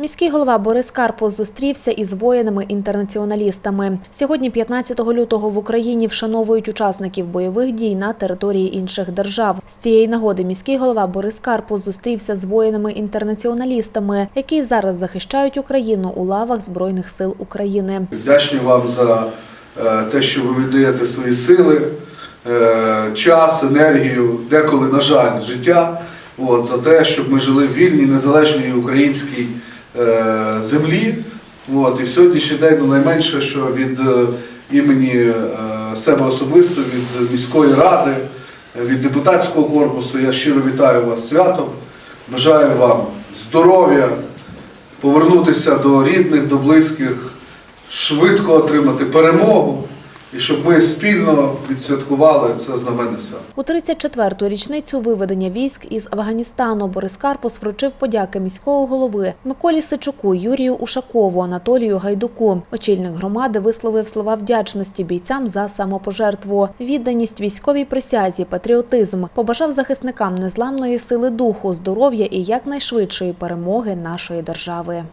Міський голова Борис Карпус зустрівся із воїнами-інтернаціоналістами. Сьогодні, 15 лютого, в Україні вшановують учасників бойових дій на території інших держав. З цієї нагоди міський голова Борис Карпус зустрівся з воїнами-інтернаціоналістами, які зараз захищають Україну у лавах Збройних сил України. Вдячні вам за е, те, що ви віддаєте свої сили, е, час, енергію, деколи, на жаль, життя. От, за те, щоб ми жили в вільній, незалежній українській землі. От, і в сьогоднішній день ну, найменше, що від е, імені е, себе особисто, від міської ради, е, від депутатського корпусу, я щиро вітаю вас святом. Бажаю вам здоров'я, повернутися до рідних, до близьких, швидко отримати перемогу і щоб ми спільно відсвяткували це знаменне свято. У 34-ту річницю виведення військ із Афганістану Борис Карпус вручив подяки міського голови Миколі Сичуку, Юрію Ушакову, Анатолію Гайдуку. Очільник громади висловив слова вдячності бійцям за самопожертву, відданість військовій присязі, патріотизм. Побажав захисникам незламної сили духу, здоров'я і якнайшвидшої перемоги нашої держави.